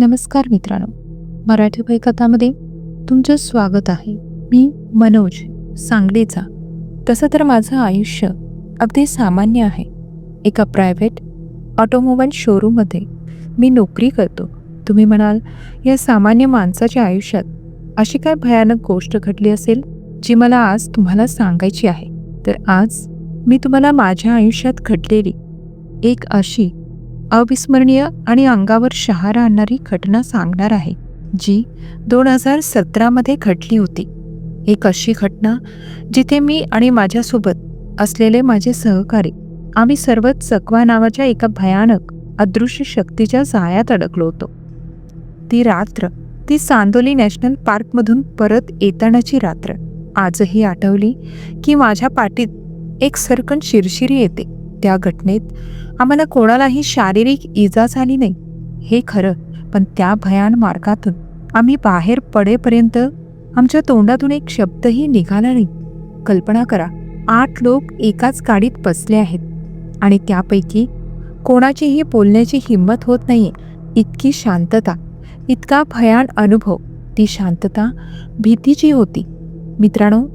नमस्कार मित्रांनो. मराठी भयकथामध्ये तुमचं स्वागत आहे. मी मनोज सांगलीचा तसं तर माझं आयुष्य अगदी सामान्य आहे. एका प्रायव्हेट ऑटोमोबाईल शोरूममध्ये मी नोकरी करतो. तुम्ही म्हणाल या सामान्य माणसाच्या आयुष्यात अशी काय भयानक गोष्ट घडली असेल जी मला आज तुम्हाला सांगायची आहे? तर आज मी तुम्हाला माझ्या आयुष्यात घडलेली एक अशी अविस्मरणीय आणि अंगावर शहारा आणणारी घटना सांगणार आहे जी दोन हजार सतरामध्ये घडली होती. एक अशी घटना जिथे मी आणि माझ्यासोबत असलेले माझे सहकारी आम्ही सर्वच चकवा नावाच्या एका भयानक अदृश्य शक्तीच्या जाळ्यात अडकलो होतो. ती रात्र ती सांदोली नॅशनल पार्कमधून परत येतानाची रात्र आजही आठवली की माझ्या पाठीत एक सरकण शिरशिरी येते. त्या घटनेत आम्हाला कोणालाही शारीरिक इजा झाली नाही. हे खरं पण त्या भयान मार्गातून आम्ही बाहेर पडेपर्यंत आमच्या तोंडातून एक शब्दही निघाला नाही. कल्पना करा आठ लोक एकाच गाडीत बसले आहेत आणि त्यापैकी कोणाचीही बोलण्याची हिंमत होत नाही इतकी शांतता इतका भयान अनुभव ती शांतता भीतीची होती. मित्रांनो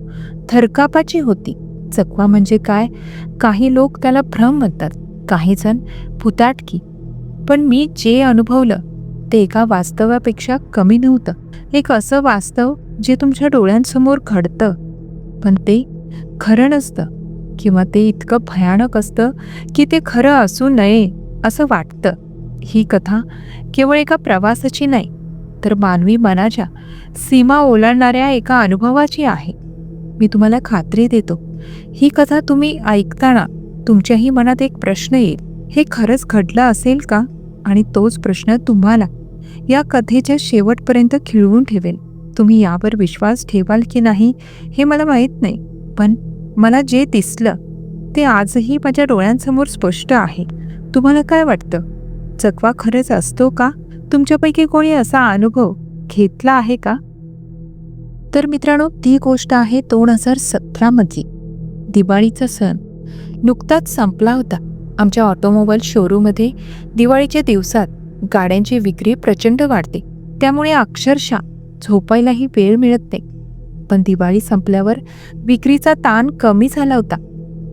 थरकापाची होती. चकवा म्हणजे काय? काही लोक त्याला भ्रम म्हणतात. काही जण पुताटकी पण मी जे अनुभवलं ते एका वास्तवापेक्षा कमी नव्हतं. एक असं वास्तव जे तुमच्या डोळ्यांसमोर घडतं पण ते खरं नसतं किंवा ते इतकं भयानक असतं की ते खरं असू नये असं वाटतं. ही कथा केवळ एका प्रवासाची नाही तर मानवी मनाच्या सीमा ओलांडणाऱ्या एका अनुभवाची आहे. मी तुम्हाला खात्री देतो ही कथा तुम्ही ऐकताना तुमच्याही मनात एक प्रश्न येईल. हे खरंच घडलं असेल का? आणि तोच प्रश्न तुम्हाला या कथेच्या शेवटपर्यंत खिळवून ठेवेल. तुम्ही यावर विश्वास ठेवाल की नाही हे मला माहीत नाही. पण मला जे दिसलं ते आजही माझ्या डोळ्यांसमोर स्पष्ट आहे. तुम्हाला काय वाटतं? चकवा खरंच असतो का? तुमच्यापैकी कोणी असा अनुभव घेतला आहे का? तर मित्रांनो ती गोष्ट आहे दोन हजार सतरामधली. दिवाळीचा सण. नुकताच संपला होता. आमच्या ऑटोमोबाईल शोरूममध्ये दिवाळीच्या दिवसात गाड्यांची विक्री प्रचंड वाढते. त्यामुळे अक्षरशः झोपायलाही वेळ मिळत नाही. पण दिवाळी संपल्यावर विक्रीचा ताण कमी झाला होता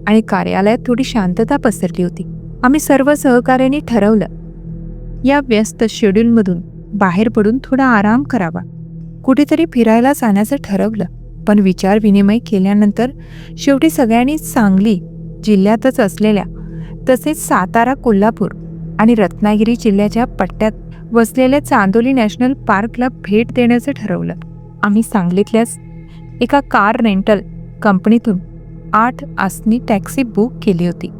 आणि कार्यालयात थोडी शांतता पसरली होती. आम्ही सर्व सहकार्याने ठरवलं या व्यस्त शेड्यूलमधून बाहेर पडून थोडा आराम करावा. कुठेतरी फिरायला जाण्याचं ठरवलं पण विचार विनिमय केल्यानंतर शेवटी सगळ्यांनी सांगली जिल्ह्यातच असलेल्या तसेच सातारा कोल्हापूर आणि रत्नागिरी जिल्ह्याच्या पट्ट्यात वसलेल्या चांदोली नॅशनल पार्कला भेट देण्याचं ठरवलं. आम्ही सांगलीतल्याच एका कार रेंटल कंपनीतून आठ आसनी टॅक्सी बुक केली होती.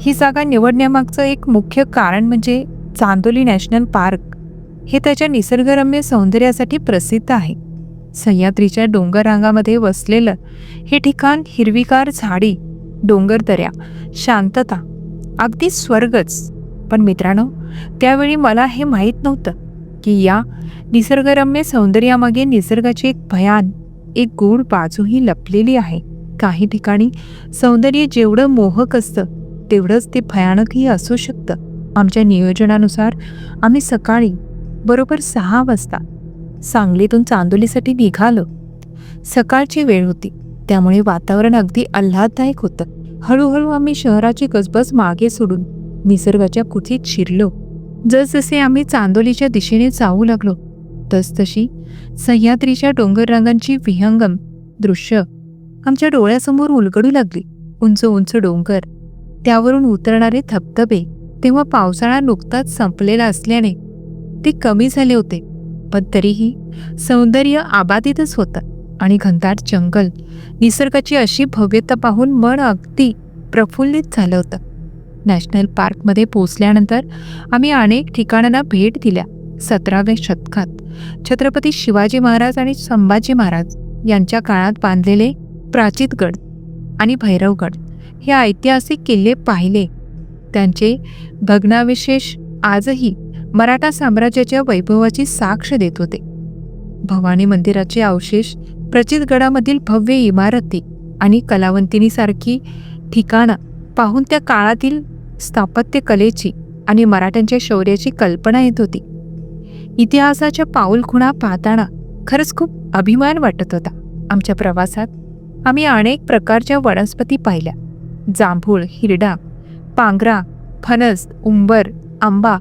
ही जागा निवडण्यामागचं एक मुख्य कारण म्हणजे चांदोली नॅशनल पार्क हे त्याच्या निसर्गरम्य सौंदर्यासाठी प्रसिद्ध आहे. सह्याद्रीच्या डोंगररांगामध्ये वसलेलं हे ठिकाण हिरवीगार झाडी डोंगरदऱ्या शांतता अगदी स्वर्गच. पण मित्रांनो त्यावेळी मला हे माहीत नव्हतं की या निसर्गरम्य सौंदर्यामागे निसर्गाची एक भयान एक गूढ बाजूही लपलेली आहे. काही ठिकाणी सौंदर्य जेवढं मोहक असतं तेवढंच ते भयानकही असू शकतं. आमच्या नियोजनानुसार आम्ही सकाळी बरोबर सहा वाजता सांगलीतून चांदोलीसाठी निघालो. सकाळची वेळ होती. त्यामुळे वातावरण अगदी आल्हाददायक होतं. हळूहळू आम्ही शहराची गजबज मागे सोडून निसर्गाच्या कुथीत शिरलो. जसजसे आम्ही चांदोलीच्या दिशेने जाऊ लागलो तसतशी सह्याद्रीच्या डोंगर रंगांची विहंगम दृश्य आमच्या डोळ्यासमोर उलगडू लागली. उंच उंच डोंगर त्यावरून उतरणारे धबधबे तेव्हा पावसाळा नुकताच संपलेला असल्याने ते कमी झाले होते पण तरीही सौंदर्य आबादितच होतं. आणि घनदाट जंगल निसर्गाची अशी भव्यता पाहून मन अगदी प्रफुल्लित झालं होतं. नॅशनल पार्कमध्ये पोचल्यानंतर आम्ही अनेक ठिकाणांना भेट दिल्या. सतराव्या शतकात छत्रपती शिवाजी महाराज आणि संभाजी महाराज यांच्या काळात बांधलेले प्राचितगड आणि भैरवगड हे ऐतिहासिक किल्ले पाहिले. त्यांचे भग्नाविशेष आजही मराठा साम्राज्याच्या वैभवाची साक्ष देत होते. भवानी मंदिराचे अवशेष प्रचितगडामधील भव्य इमारती आणि कलावंतिनीसारखी ठिकाणं पाहून त्या काळातील स्थापत्यकलेची आणि मराठ्यांच्या शौर्याची कल्पना येत होती. इतिहासाच्या पाऊलखुणा पाहताना खरंच खूप अभिमान वाटत होता. आमच्या प्रवासात आम्ही अनेक प्रकारच्या वनस्पती पाहिल्या. जांभूळ हिरडा पांगरा फणस उंबर आंबा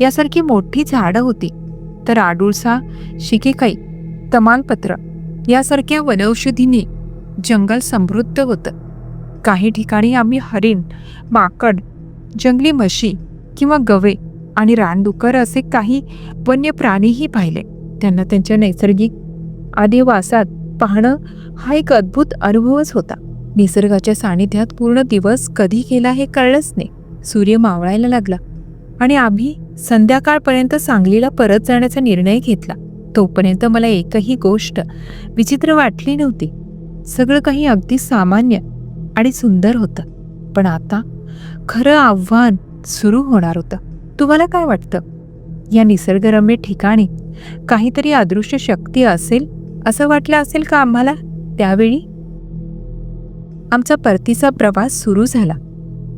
यासारखी मोठी झाडं होती. तर आडुळसा शिकेकाई तमालपत्र यासारख्या वनौषधीने जंगल समृद्ध होतं. काही ठिकाणी आम्ही हरिण माकड जंगली म्हशी किंवा गवे आणि रानडुकर असे काही वन्य प्राणीही पाहिले. त्यांना त्यांच्या नैसर्गिक आदिवासात पाहणं हा एक अद्भुत अनुभवच होता. निसर्गाच्या सानिध्यात पूर्ण दिवस कधी गेला हे कळलंच नाही. सूर्य मावळायला लागला आणि आम्ही संध्याकाळपर्यंत सांगलीला परत जाण्याचा निर्णय घेतला. तोपर्यंत मला एकही गोष्ट विचित्र वाटली नव्हती. सगळं काही अगदी सामान्य आणि सुंदर होतं. पण आता खरं आव्हान सुरू होणार होतं. तुम्हाला काय वाटतं? या निसर्गरम्य ठिकाणी काहीतरी अदृश्य शक्ती असेल असं वाटलं असेल का आम्हाला? त्यावेळी आमचा परतीचा प्रवास सुरू झाला.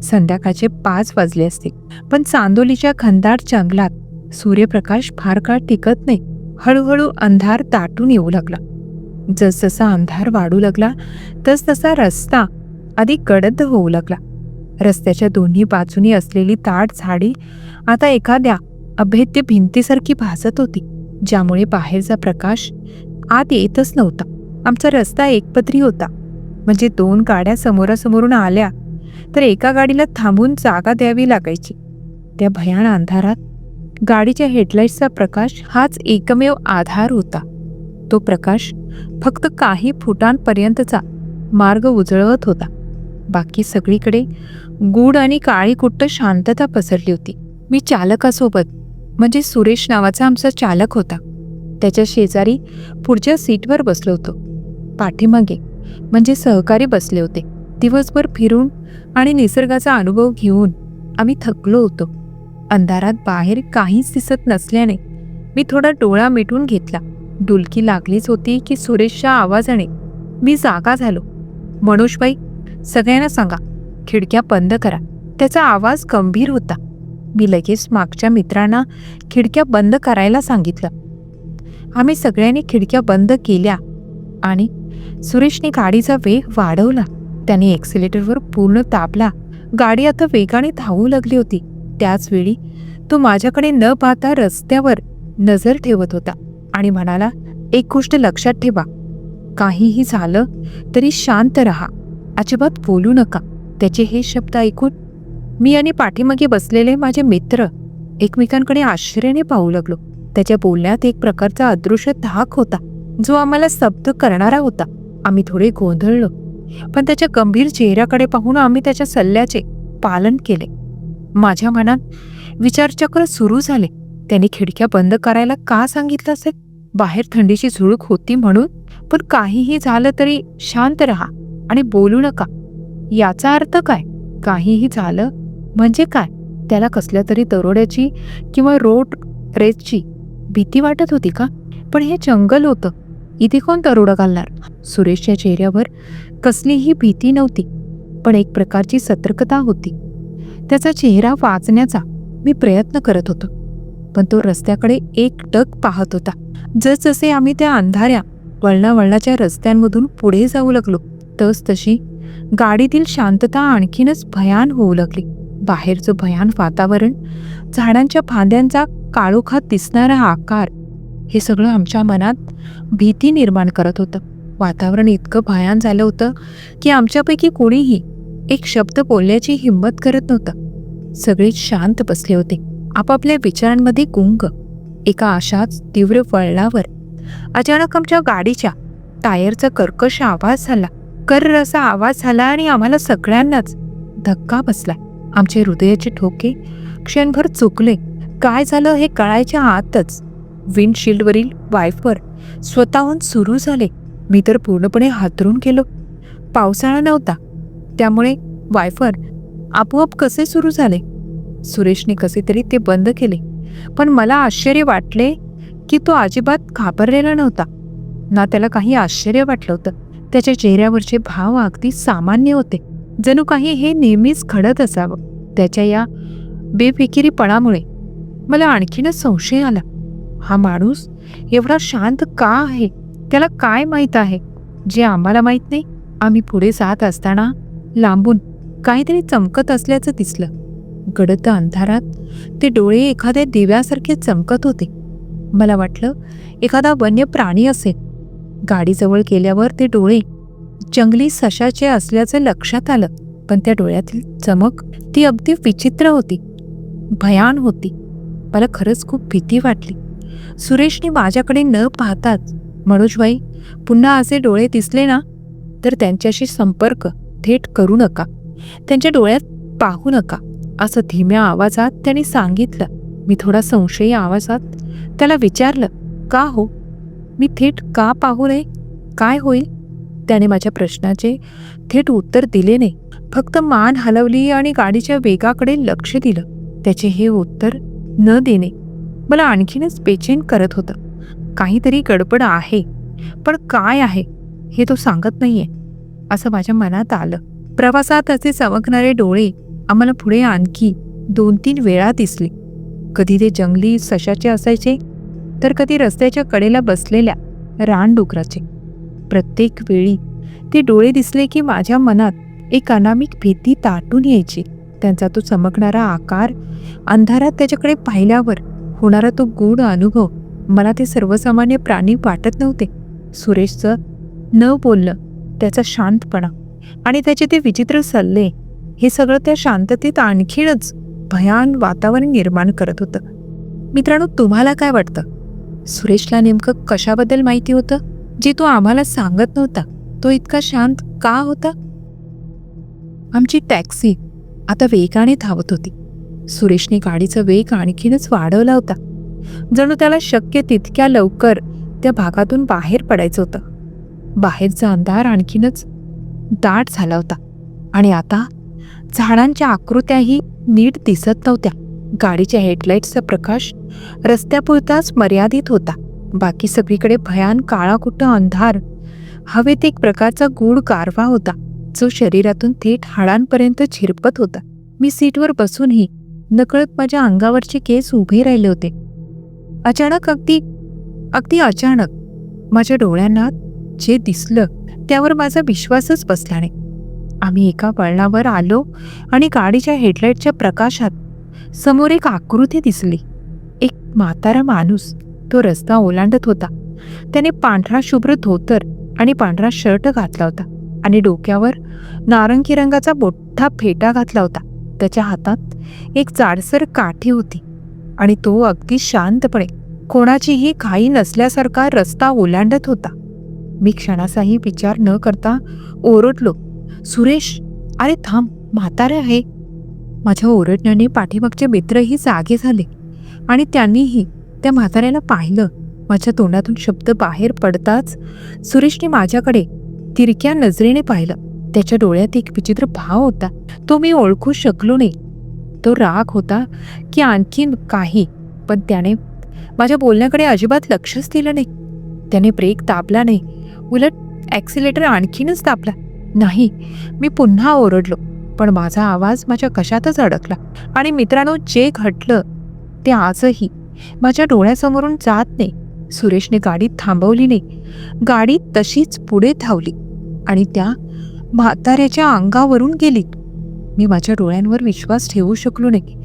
संध्याकाळचे पाच वाजले असतील. पण चांदोलीच्या खंदार जंगलात सूर्यप्रकाश फार काळ टिकत नाही. हळूहळू अंधार दाटून येऊ लागला. जसजसा अंधार वाढू लागला तसतसा रस्ता अधिक गडद होऊ लागला. रस्त्याच्या दोन्ही बाजूनी असलेली ताट झाडी आता एखाद्या अभेद्य भिंतीसारखी भासत होती ज्यामुळे बाहेरचा प्रकाश आत येतच नव्हता. आमचा रस्ता एकपत्री होता. म्हणजे दोन गाड्या समोरासमोरून आल्या तर एका गाडीला थांबून जागा द्यावी लागायची. त्या भयान अंधारात गाडीच्या हेडलाईट्सचा प्रकाश हाच एकमेव आधार होता. तो प्रकाश फक्त काही फुटांपर्यंतचा मार्ग उजळवत होता. बाकी सगळीकडे गूढ आणि काळी कुट्ट शांतता पसरली होती. मी चालकासोबत म्हणजे सुरेश नावाचा आमचा चालक होता. त्याच्या शेजारी पुढच्या सीटवर बसलो होतो. पाठीमागे म्हणजे सहकारी बसले होते. दिवसभर फिरून आणि निसर्गाचा अनुभव घेऊन आम्ही थकलो होतो. अंधारात बाहेर काहीच दिसत नसल्याने मी थोडा डोळा मिटून घेतला. डुलकी लागलीच होती की सुरेशच्या आवाजाने मी जागा झालो. मनोजबाई सगळ्यांना सांगा खिडक्या बंद करा. त्याचा आवाज गंभीर होता. मी लगेच मागच्या मित्रांना खिडक्या बंद करायला सांगितलं. आम्ही सगळ्यांनी खिडक्या बंद केल्या आणि सुरेशने गाडीचा वेग वाढवला. त्याने एक्सिलेटरवर पूर्ण तापला. गाडी आता वेगाने धावू लागली होती. त्याचवेळी तो माझ्याकडे न पाहता रस्त्यावर नजर ठेवत होता आणि म्हणाला एक गोष्ट लक्षात ठेवा. काहीही झालं तरी शांत रहा. अजिबात बोलू नका. त्याचे हे शब्द ऐकून मी आणि पाठीमागे बसलेले माझे मित्र एकमेकांकडे आश्चर्याने पाहू लागलो. त्याच्या बोलण्यात एक प्रकारचा अदृश्य धाक होता जो आम्हाला स्तब्ध करणारा होता. आम्ही थोडे गोंधळलो पण त्याच्या गंभीर चेहऱ्याकडे पाहून आम्ही त्याच्या सल्ल्याचे पालन केले. माझ्या मनात विचारचक्र सुरू झाले. त्याने खिडक्या बंद करायला का सांगितलं असेल? बाहेर थंडीची झुळूक होती म्हणून? पण काहीही झालं तरी शांत रहा आणि बोलू नका. याचा अर्थ काय? काहीही झालं म्हणजे काय? त्याला कसल्या तरी दरोड्याची किंवा रोड रेसची भीती वाटत होती का? पण हे जंगल होतं. इथे कोण दरोडा घालणार? सुरेशच्या चेहऱ्यावर कसलीही भीती नव्हती पण एक प्रकारची सतर्कता होती. त्याचा चेहरा वाचण्याचा मी प्रयत्न करत होतो. पण तो रस्त्याकडे एक टक पाहत होता. जसजसे आम्ही त्या अंधाऱ्या वळणावळणाच्या रस्त्यांमधून पुढे जाऊ लागलो तस तशी गाडीतील शांतता आणखीनच भयान होऊ लागली. बाहेरचं भयान वातावरण झाडांच्या फांद्यांचा काळोखात दिसणारा आकार हे सगळं आमच्या मनात भीती निर्माण करत होतं. वातावरण इतकं भयान झालं होतं की आमच्यापैकी कोणीही एक शब्द बोलण्याची हिंमत करत नव्हता. सगळे शांत बसले होते. आपापल्या विचारांमध्ये गुंग. एका अशाच तीव्र वळणावर. अचानक आमच्या गाडीच्या टायरचा कर्कश आवाज झाला. कर्र असा आवाज झाला आणि आम्हाला सगळ्यांनाच धक्का बसला. आमचे हृदयाचे ठोके क्षणभर चुकले. काय झालं हे कळायच्या आतच विंडशिल्डवरील वायफर स्वतःहून सुरू झाले. मी तर पूर्णपणे हातरून गेलो. पावसाळा नव्हता. त्यामुळे वायफर आपोआप कसे सुरू झाले? सुरेशने कसे तरी ते बंद केले. पण मला आश्चर्य वाटले की तो अजिबात घाबरलेला नव्हता. ना त्याला काही आश्चर्य वाटलं होतं. त्याच्या चेहऱ्यावरचे भाव अगदी सामान्य होते. जणू काही हे नेहमीच घडत असावं. त्याच्या या बेफिकिरीपणामुळे मला आणखीनच संशय आला. हा माणूस एवढा शांत का आहे? त्याला काय माहीत आहे? जे आम्हाला माहीत नाही आम्ही पुढे जात असताना लांबून काहीतरी चमकत असल्याचं दिसलं. गडद अंधारात ते डोळे एखाद्या दिव्यासारखे चमकत होते. मला वाटलं एखादा वन्य प्राणी असेल गाडीजवळ गेल्यावर ते डोळे जंगली सशाचे असल्याचं लक्षात आलं पण त्या डोळ्यातील चमक ती अगदी विचित्र होती. भयान होती. मला खरंच खूप भीती वाटली. सुरेशने माझ्याकडे न पाहताच मनोजबाई पुन्हा असे डोळे दिसले ना? तर त्यांच्याशी संपर्क. थेट करू नका. त्यांच्या डोळ्यात पाहू नका. असं धीम्या आवाजात त्यांनी सांगितलं. मी थोडा संशयी आवाजात त्याला विचारलं का हो? मी थेट का पाहू नये? काय होईल? त्याने माझ्या प्रश्नाचे थेट उत्तर दिले नाही. फक्त मान हलवली आणि गाडीच्या वेगाकडे लक्ष दिलं. त्याचे हे उत्तर न देणे मला आणखीनच बेचैन करत होतं. काहीतरी गडबड आहे. पण काय आहे हे तो सांगत नाहीये. असं माझ्या मनात आलं. प्रवासात असे चमकणारे डोळे आम्हाला पुढे आणखी दोन तीन वेळा दिसले. कधी ते जंगली सशाचे असायचे तर कधी रस्त्याच्या कडेला बसलेल्या रानडुकराचे. प्रत्येक वेळी ते डोळे दिसले की माझ्या मनात एक अनामिक भीती ताटून यायची. त्यांचा तो चमकणारा आकार अंधारात त्याच्याकडे पाहिल्यावर होणारा तो गूढ अनुभव मला ते सर्वसामान्य प्राणी वाटत नव्हते. सुरेशचं न बोलणं त्याचा शांतपणा आणि त्याचे ते विचित्र सल्ले हे सगळं त्या शांततेत आणखीनच भयान वातावरण निर्माण करत होतं. मित्रांनो तुम्हाला काय वाटतं? सुरेशला नेमकं कशाबद्दल माहिती होतं? जे तो आम्हाला सांगत नव्हता तो इतका शांत का होता? आमची टॅक्सी आता वेगाने धावत होती. सुरेशने गाडीचा वेग आणखीनच वाढवला होता. जणू त्याला शक्य तितक्या लवकर त्या भागातून बाहेर पडायचं होतं. बाहेरचा अंधार आणखीनच दाट झाला होता. आणि आता झाडांच्या आकृत्याही नीट दिसत नव्हत्या. गाडीच्या हेडलाईट्सचा प्रकाश रस्त्यापुरताच मर्यादित होता. बाकी सगळीकडे भयान काळाकुट्ट अंधार. हवेत एक प्रकारचा गूढ गारवा होता. जो शरीरातून थेट हाडांपर्यंत झिरपत होता. मी सीटवर बसूनही नकळत माझ्या अंगावरचे केस उभे राहिले होते. अचानक अगदी अगदी अचानक माझ्या डोळ्यांना जे दिसलं त्यावर माझा विश्वासच बसला नाही आम्ही एका वळणावर आलो आणि गाडीच्या हेडलाईटच्या प्रकाशात समोर एक आकृती दिसली. एक म्हातारा माणूस तो रस्ता ओलांडत होता. त्याने पांढरा शुभ्र धोतर आणि पांढरा शर्ट घातला होता आणि डोक्यावर नारंगी रंगाचा मोठा फेटा घातला होता. त्याच्या हातात एक जाडसर काठी होती आणि तो अगदी शांतपणे कोणाचीही घाई नसल्यासारखा रस्ता ओलांडत होता. मी क्षणाचाही विचार न करता ओरडलो सुरेश अरे थांब म्हातारे आहे. माझ्या ओरडण्याने पाठीमागचे मित्रही जागे झाले आणि त्यांनीही त्या म्हाताऱ्याला पाहिलं. माझ्या तोंडातून शब्द बाहेर पडताच सुरेशने माझ्याकडे तिरक्या नजरेने पाहिलं. त्याच्या डोळ्यात एक विचित्र भाव होता. तो मी ओळखू शकलो नाही. तो राग होता की आणखीन काही पण त्याने माझ्या बोलण्याकडे अजिबात लक्षच दिलं नाही. त्याने ब्रेक दाबला नाही. उलट ॲक्सिलेटर आणखीनच दाबला नाही मी पुन्हा ओरडलो पण माझा आवाज माझ्या कशातच अडकला. आणि मित्रांनो जे घडलं ते आजही माझ्या डोळ्यासमोरून जात नाही. सुरेशने गाडी थांबवली नाही. गाडी तशीच पुढे धावली आणि त्या म्हाताऱ्याच्या अंगावरून गेली. मी माझ्या डोळ्यांवर विश्वास ठेवू शकलो नाही.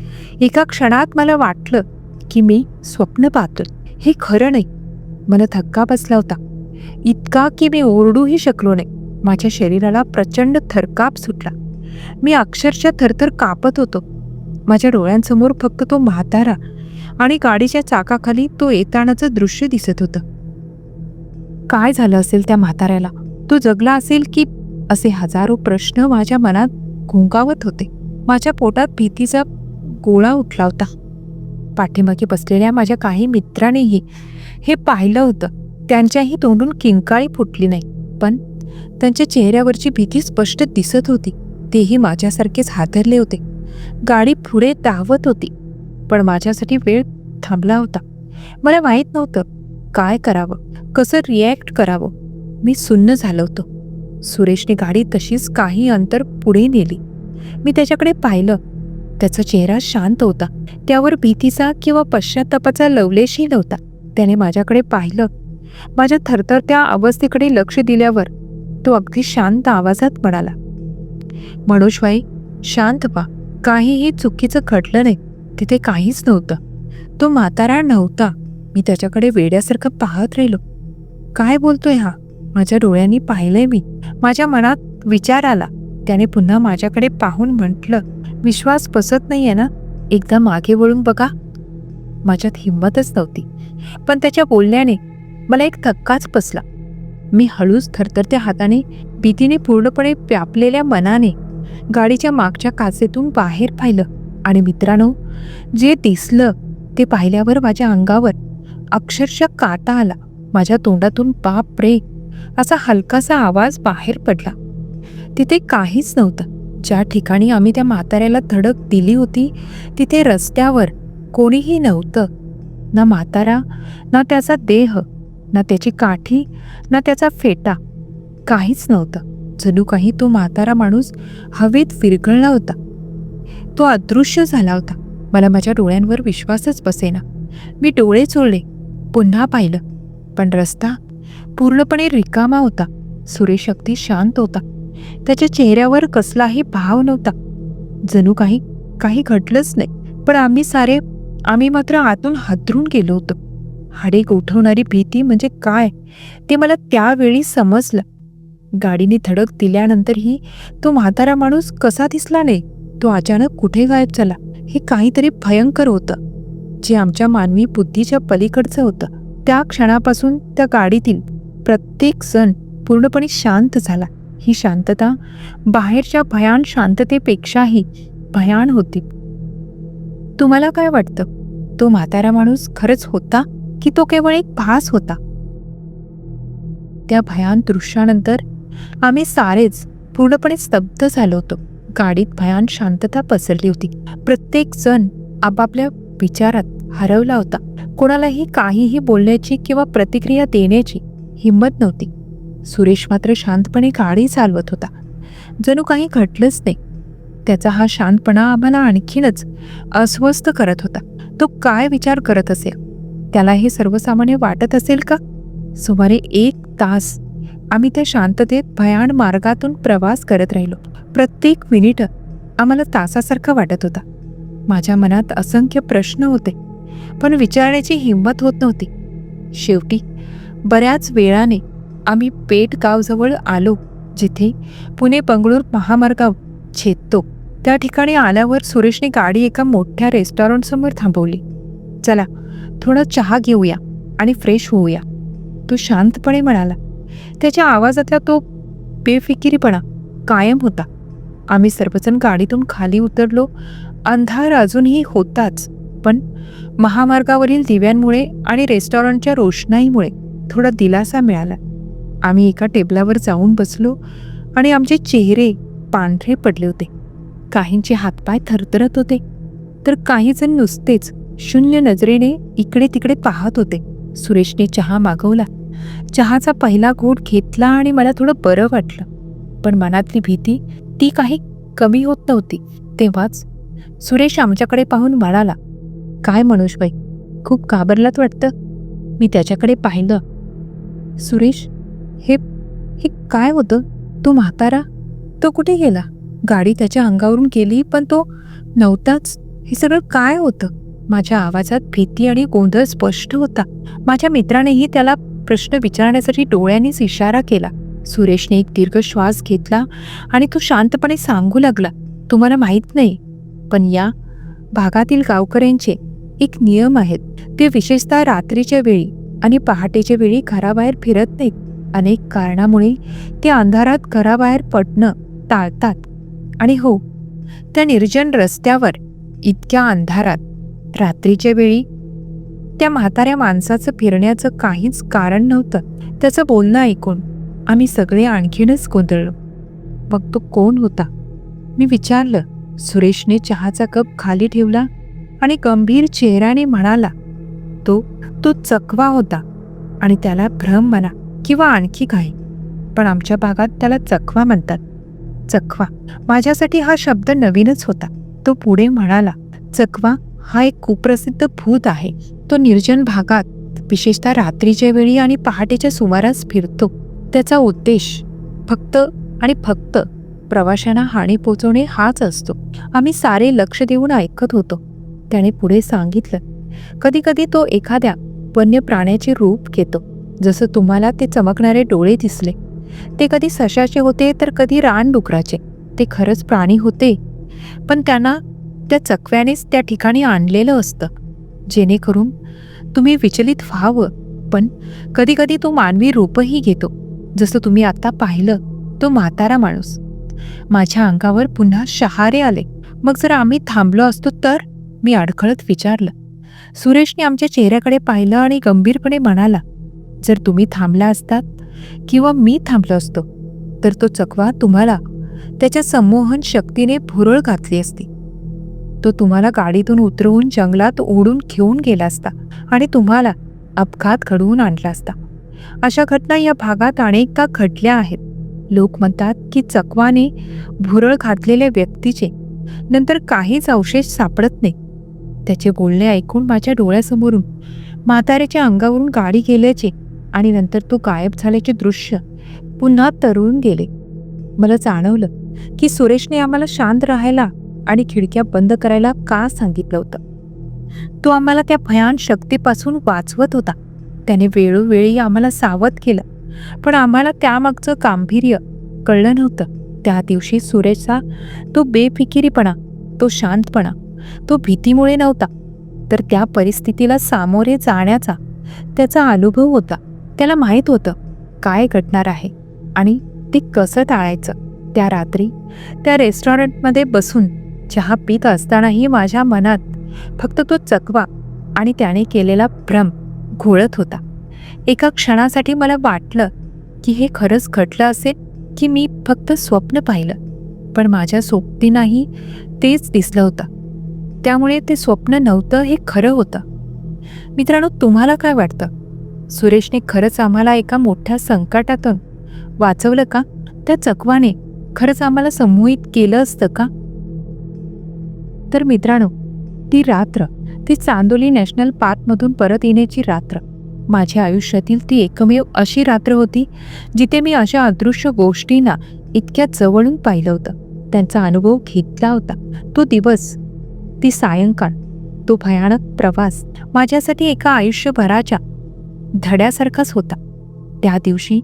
एका क्षणात मला वाटलं की मी स्वप्न पाहतोय. हे खरं नाही. मला धक्का बसला होता. इतका की मी ओरडूही शकलो नाही. माझ्या शरीराला प्रचंड थरकाप सुटला. मी अक्षरशः थरथर कापत होतो. माझ्या डोळ्यांसमोर फक्त तो म्हातारा आणि गाडीच्या चाकाखाली तो येतानाचं दृश्य दिसत होतं. काय झालं असेल त्या म्हाताऱ्याला? तो जगला असेल की असे हजारो प्रश्न माझ्या मनात घुंकावत होते. माझ्या पोटात भीतीचा गोळा उठला होता. पाठीमागे बसलेल्या माझ्या काही मित्रांनीही हे पाहिलं होतं. त्यांच्याही तोंडून किंकाळी फुटली नाही. पण त्यांच्या चेहऱ्यावरची भीती स्पष्ट दिसत होती. तेही माझ्यासारखेच हादरले होते. गाडी पुढे धावत होती. पण माझ्यासाठी वेळ थांबला होता. मला माहीत नव्हतं काय करावं कसं रिॲक्ट करावं. मी सुन्न झालो होतो. सुरेशने गाडी तशीच काही अंतर पुढे नेली. मी त्याच्याकडे पाहिलं. त्याचा चेहरा शांत होता. त्यावर भीतीचा किंवा पश्चातापाचा लवलेशही नव्हता. त्याने माझ्याकडे पाहिलं. माझ्या थरथरत्या अवस्थेकडे लक्ष दिल्यावर तो अगदी शांत आवाजात म्हणाला मनोजबाई शांत पा काहीही चुकीचं घडलं नाही. तिथे काहीच नव्हतं. तो म्हातारा नव्हता. मी त्याच्याकडे वेड्यासारखं पाहत राहिलो. काय बोलतोय हा? माझ्या डोळ्यांनी पाहिलंय मी. माझ्या मनात विचार आला. त्याने पुन्हा माझ्याकडे पाहून म्हटलं विश्वास बसत नाहीये ना? एकदा मागे वळून बघा. माझ्यात हिंमतच नव्हती. पण त्याच्या बोलण्याने मला एक थक्काच बसला. मी हळूच थरथरत्या हाताने भीतीने पूर्णपणे व्यापलेल्या मनाने गाडीच्या मागच्या काचेतून बाहेर पाहिलं आणि मित्रांनो जे दिसलं ते पाहिल्यावर माझ्या अंगावर अक्षरशः काटा आला. माझ्या तोंडातून बाप रे! असा हलकासा आवाज बाहेर पडला. तिथे काहीच नव्हतं. ज्या ठिकाणी आम्ही त्या म्हाताऱ्याला धडक दिली होती तिथे रस्त्यावर कोणीही नव्हतं. ना म्हातारा ना त्याचा देह. ना त्याची काठी ना त्याचा फेटा. काहीच नव्हतं. जणू काही तो म्हातारा माणूस हवेत विरघळला होता. तो अदृश्य झाला होता. मला माझ्या डोळ्यांवर विश्वासच बसेना. मी डोळे चोळले पुन्हा पाहिलं. पण रस्ता पूर्णपणे रिकामा होता. सुरेश अगदी शांत होता. त्याच्या चेहऱ्यावर कसलाही भाव नव्हता. जणू काही काही घडलंच नाही. पण आम्ही सारे आम्ही मात्र आतून हादरून गेलो होतो. हाडे गोठवणारी भीती म्हणजे काय? ते मला त्यावेळी समजलं. गाडीने धडक दिल्यानंतरही तो म्हातारा माणूस कसा दिसला नाही तो अचानक कुठे गायब झाला? हे काहीतरी भयंकर होतं. जे आमच्या मानवी बुद्धीच्या पलीकडचं होतं. त्या क्षणापासून त्या गाडीतील प्रत्येक सण पूर्णपणे शांत झाला. ही शांतता बाहेरच्या भयान शांततेपेक्षाही भयान होती. तुम्हाला काय वाटतं? तो म्हातारा माणूस खरंच होता? की तो केवळ एक भास होता. त्या भयान दृश्यानंतर आम्ही सारेच पूर्णपणे स्तब्ध झालो होतो. गाडीत भयान शांतता पसरली होती. प्रत्येक जण आपापल्या विचारात हरवला होता. कोणालाही काहीही बोलण्याची किंवा प्रतिक्रिया देण्याची हिंमत नव्हती. सुरेश मात्र शांतपणे गाडी चालवत होता. जणू काही घडलंच नाही. त्याचा हा शांतपणा आम्हाला आणखीनच अस्वस्थ करत होता. तो काय विचार करत असेल त्याला हे सर्वसामान्य वाटत असेल का? सुमारे एक तास आम्ही त्या शांततेत भयान मार्गातून प्रवास करत राहिलो. प्रत्येक मिनिट आम्हाला तासासारखा वाटत होता. माझ्या मनात असंख्य प्रश्न होते पण विचारण्याची हिंमत होत नव्हती. शेवटी बऱ्याच वेळाने आम्ही पेटगावजवळ आलो जिथे पुणे बंगळूर महामार्गाव छेदतो. त्या ठिकाणी आल्यावर सुरेशने गाडी एका मोठ्या रेस्टॉरंटसमोर थांबवली. चला थोडा चहा घेऊया आणि फ्रेश होऊया. तो शांतपणे म्हणाला. त्याच्या आवाजातला तो बेफिकिरीपणा कायम होता. आम्ही सर्वजण गाडीतून खाली उतरलो. अंधार अजूनही होताच पण महामार्गावरील दिव्यांमुळे आणि रेस्टॉरंटच्या रोषणाईमुळे थोडा दिलासा मिळाला. आम्ही एका टेबलावर जाऊन बसलो आणि आमचे चेहरे पांढरे पडले होते. काहींचे हातपाय थरथरत होते. तर काही जण नुसतेच शून्य नजरेने इकडे तिकडे पाहत होते. सुरेशने चहा मागवला. चहाचा पहिला घोट घेतला आणि मला थोडं बरं वाटलं. पण मनातली भीती ती काही कमी होत नव्हती. तेव्हाच सुरेश आमच्याकडे पाहून म्हणाला काय मनोजबाई खूप घाबरलात वाटतं? मी त्याच्याकडे पाहिलं. सुरेश हे हे काय होतं? तो म्हातारा? तो कुठे गेला? गाडी त्याच्या अंगावरून गेली पण तो नव्हताच. हे सगळं काय होतं? माझ्या आवाजात भीती आणि गोंधळ स्पष्ट होता. माझ्या मित्रानेही त्याला प्रश्न विचारण्यासाठी डोळ्यांनीच इशारा केला. सुरेशने एक दीर्घ श्वास घेतला आणि तो शांतपणे सांगू लागला तुम्हाला माहीत नाही पण या भागातील गावकऱ्यांचे एक नियम आहेत. ते विशेषतः रात्रीच्या वेळी आणि पहाटेच्या वेळी घराबाहेर फिरत नाहीत. अनेक कारणामुळे ते अंधारात घराबाहेर पडणं टाळतात. आणि हो त्या निर्जन रस्त्यावर इतक्या अंधारात रात्रीच्या वेळी त्या म्हाताऱ्या माणसाचं फिरण्याचं काहीच कारण नव्हतं. त्याचं बोलणं ऐकून आम्ही सगळे आणखीनच गोंधळलो. मग तो कोण होता? मी विचारलं. सुरेशने चहाचा कप खाली ठेवला आणि गंभीर चेहऱ्याने म्हणाला तो तो चकवा होता आणि त्याला भ्रम म्हणा किंवा आणखी काही. पण आमच्या भागात त्याला चकवा म्हणतात. चकवा. माझ्यासाठी हा शब्द नवीनच होता. तो पुढे म्हणाला चकवा हा एक कुप्रसिद्ध भूत आहे. तो निर्जन भागात विशेषतः रात्रीच्या वेळी आणि पहाटेच्या सुमारास फिरतो. त्याचा उद्देश फक्त आणि फक्त प्रवाशांना हानी पोचवणे हाच असतो. आम्ही सारे लक्ष देऊन ऐकत होतो. त्याने पुढे सांगितलं कधी कधी तो एखाद्या वन्य प्राण्याचे रूप घेतो. जसं तुम्हाला ते चमकणारे डोळे दिसले. ते कधी सशाचे होते तर कधी रानडुकराचे. ते खरंच प्राणी होते. पण त्यांना त्या चकव्यानेच त्या ठिकाणी आणलेलं असतं. जेणेकरून तुम्ही विचलित व्हावं पण कधीकधी तो मानवी रूपही घेतो. जसं तुम्ही आता पाहिलं तो म्हातारा माणूस. माझ्या अंगावर पुन्हा शहारे आले. मग जर आम्ही थांबलो असतो तर? मी अडखळत विचारलं. सुरेशने आमच्या चेहऱ्याकडे पाहिलं आणि गंभीरपणे म्हणाला जर तुम्ही थांबला असतात किंवा मी थांबलो असतो तर तो चकवा तुम्हाला त्याच्या संमोहन शक्तीने भुरळ घातली असती. तो तुम्हाला गाडीतून उतरवून जंगलात ओढून घेऊन गेला असता आणि तुम्हाला अपघात घडवून आणला असता. अशा घटना या भागात अनेकदा घडल्या आहेत. लोक म्हणतात की चकवाने भुरळ घातलेल्या व्यक्तीचे नंतर काहीच अवशेष सापडत नाही. त्याचे बोलणे ऐकून माझ्या डोळ्यासमोरून म्हाताऱ्याच्या अंगावरून गाडी गेल्याचे आणि नंतर तो गायब झाल्याचे दृश्य पुन्हा तरुण गेले. मला जाणवलं की सुरेशने आम्हाला शांत राहायला आणि खिडक्या बंद करायला का सांगितलं होतं? तो आम्हाला त्या भयान शक्तीपासून वाचवत होता. त्याने वेळोवेळी आम्हाला सावध केलं. पण आम्हाला त्यामागचं गांभीर्य कळलं नव्हतं. त्या दिवशी सुरेशचा तो बेफिकिरीपणा तो शांतपणा तो भीतीमुळे नव्हता. तर त्या परिस्थितीला सामोरे जाण्याचा त्याचा अनुभव होता. त्याला माहीत होतं काय घडणार आहे आणि ते कसं टाळायचं. त्या रात्री त्या रेस्टॉरंटमध्ये बसून चहा पित असतानाही माझ्या मनात फक्त तो चकवा आणि त्याने केलेला भ्रम घोळत होता. एका क्षणासाठी मला वाटलं की हे खरंच घडलं असेल की मी फक्त स्वप्न पाहिलं पण माझ्या सोबतीनाही तेच दिसलं होतं. त्यामुळे ते स्वप्न नव्हतं हे खरं होतं. मित्रांनो तुम्हाला काय वाटतं? सुरेशने खरंच आम्हाला एका मोठ्या संकटातून वाचवलं का? त्या चकवाने खरंच आम्हाला समूहित केलं असतं का? तर मित्रांनो ती रात्र ती चांदोली नॅशनल पार्कमधून परत येण्याची रात्र. माझ्या आयुष्यातील ती एकमेव अशी रात्र होती जिथे मी अशा अदृश्य गोष्टींना इतक्या जवळून पाहिलं होतं. त्यांचा अनुभव घेतला होता. तो दिवस ती सायंकाळ तो भयानक प्रवास माझ्यासाठी एका आयुष्यभराच्या धड्यासारखाच होता. त्या दिवशी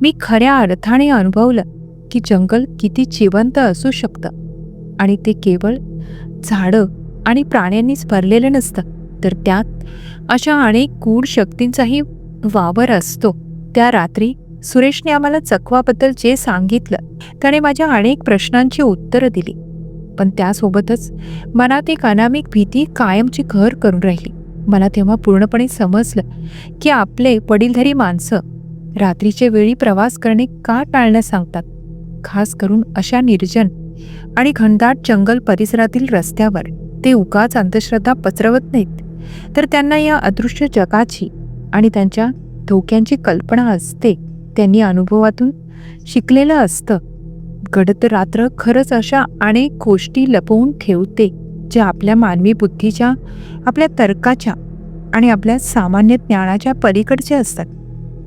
मी खऱ्या अर्थाने अनुभवलं की जंगल किती जिवंत असू शकतं आणि ते केवळ झाडं आणि प्राण्यांनीच भरलेलं नसतं तर त्यात अशा अनेक गूढ शक्तींचाही वावर असतो. त्या रात्री सुरेशने आम्हाला चकवाबद्दल जे सांगितलं त्याने माझ्या अनेक प्रश्नांची उत्तरं दिली. पण त्यासोबतच मनात एक अनामिक भीती कायमची घर करून राहिली. मला तेव्हा पूर्णपणे समजलं की आपले वडीलधारी माणसं रात्रीच्या वेळी प्रवास करणे का टाळण्यास सांगतात. खास करून अशा निर्जन आणि घनदाट जंगल परिसरातील रस्त्यावर ते उगाच अंधश्रद्धा पसरवत नाहीत. तर त्यांना या अदृश्य जगाची आणि त्यांच्या धोक्यांची कल्पना असते त्यांनी अनुभवातून शिकलेलं असतं. गडद रात्र खरंच अशा अनेक गोष्टी लपवून ठेवते ज्या आपल्या मानवी बुद्धीच्या आपल्या तर्काच्या आणि आपल्या सामान्य ज्ञानाच्या पलीकडच्या असतात.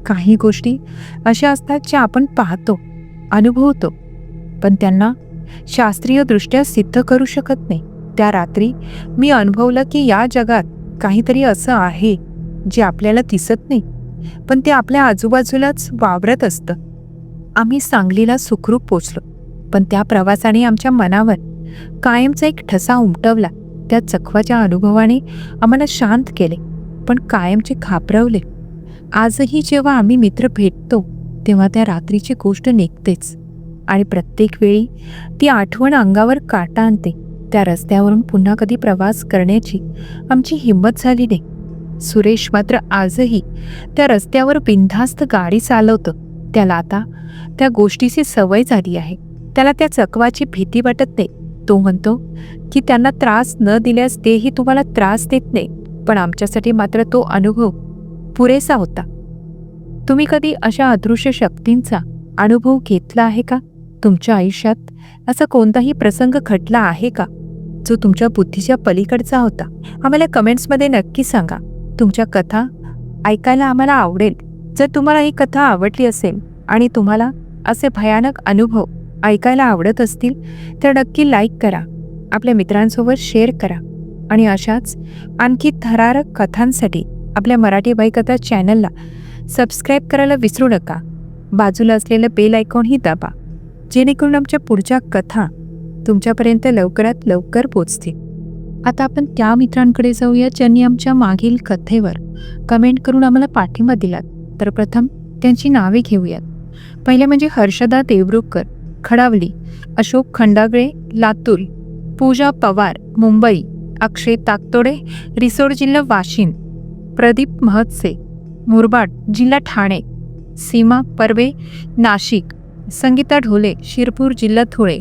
काही गोष्टी अशा असतात ज्या आपण पाहतो अनुभवतो पण त्यांना शास्त्रीयदृष्ट्या सिद्ध करू शकत नाही. त्या रात्री मी अनुभवलं की या जगात काहीतरी असं आहे जे आपल्याला दिसत नाही पण ते आपल्या आजूबाजूलाच वावरत असतं. आम्ही सांगलीला सुखरूप पोचलो पण त्या प्रवासाने आमच्या मनावर कायमचा एक ठसा उमटवला. त्या चखवाच्या अनुभवाने आम्हाला शांत केले पण कायमचे घाबरवले. आजही जेव्हा आम्ही मित्र भेटतो तेव्हा त्या रात्रीची गोष्ट निघतेच. आणि प्रत्येक वेळी ती आठवण अंगावर काटा आणते. त्या रस्त्यावरून पुन्हा कधी प्रवास करण्याची आमची हिंमत झाली नाही. सुरेश मात्र आजही त्या रस्त्यावर बिनधास्त गाडी चालवतं. त्याला आता त्या गोष्टीची सवय झाली आहे. त्याला त्या चकवाची भीती वाटत नाही. तो म्हणतो की त्यांना त्रास न दिल्यास तेही तुम्हाला त्रास देत नाही पण आमच्यासाठी मात्र तो अनुभव पुरेसा होता. तुम्ही कधी अशा अदृश्य शक्तींचा अनुभव घेतला आहे का? तुमच्या आयुष्यात असा कोणताही प्रसंग घडला आहे का? जो तुमच्या बुद्धीच्या पलीकडचा होता. आम्हाला कमेंट्समध्ये नक्की सांगा. तुमच्या कथा ऐकायला आम्हाला आवडेल. जर तुम्हाला ही कथा आवडली असेल आणि तुम्हाला असे भयानक अनुभव ऐकायला आवडत असतील तर नक्की लाईक करा. आपल्या मित्रांसोबत शेअर करा. आणि अशाच आणखी थरारक कथांसाठी आपल्या मराठी बाईकथा चॅनलला सबस्क्राईब करायला विसरू नका. बाजूला असलेलं बेल आयकॉनही दाबा. जेणेकरून आमच्या पुढच्या कथा तुमच्यापर्यंत लवकरात लवकर पोचतील. आता आपण त्या मित्रांकडे जाऊया ज्यांनी आमच्या मागील कथेवर कमेंट करून आम्हाला पाठिंबा दिलात. तर प्रथम त्यांची नावे घेऊयात. पहिले म्हणजे हर्षदा देवरुखकर खडावली अशोक खंडागळे लातूर पूजा पवार मुंबई अक्षय ताकतोडे रिसोड जिल्हा वाशिम प्रदीप महत्से मुरबाड जिल्हा ठाणे सीमा परवे नाशिक संगीता ढोले शिरपूर जिल्हा धुळे.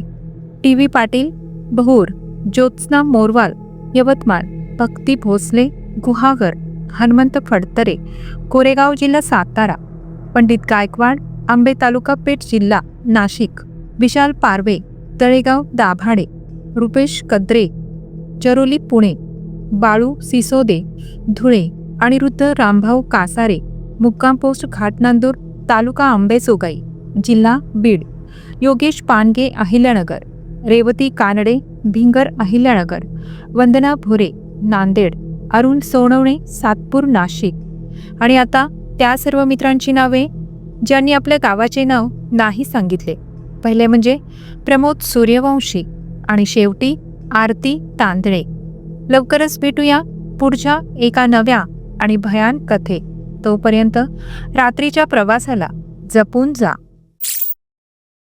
टी व्ही पाटील बहूर ज्योत्स्ना मोरवाल यवतमाळ भक्ती भोसले गुहागर हनुमंत फडतरे कोरेगाव जिल्हा सातारा. पंडित गायकवाड आंबे तालुका पेठ जिल्हा नाशिक. विशाल पारवे तळेगाव दाभाडे रुपेश कद्रे चरोली पुणे बाळू सिसोदे धुळे अनिरुद्ध रामभाऊ कासारे मुक्काम पोस्ट घाटनांदूर तालुका आंबेजोगाई. जिल्हा बीड. योगेश पानगे अहिल्यानगर. रेवती कानडे भिंगर अहिल्यानगर. वंदना भुरे नांदेड. अरुण सोनवणे सातपूर नाशिक. आणि आता त्या सर्व मित्रांची नावे ज्यांनी आपल्या गावाचे नाव नाही सांगितले. पहिले म्हणजे प्रमोद सूर्यवंशी आणि शेवटी आरती तांदळे. लवकरच भेटूया पुढच्या एका नव्या आणि भयान कथे. तोपर्यंत रात्रीच्या प्रवासाला जपून जा.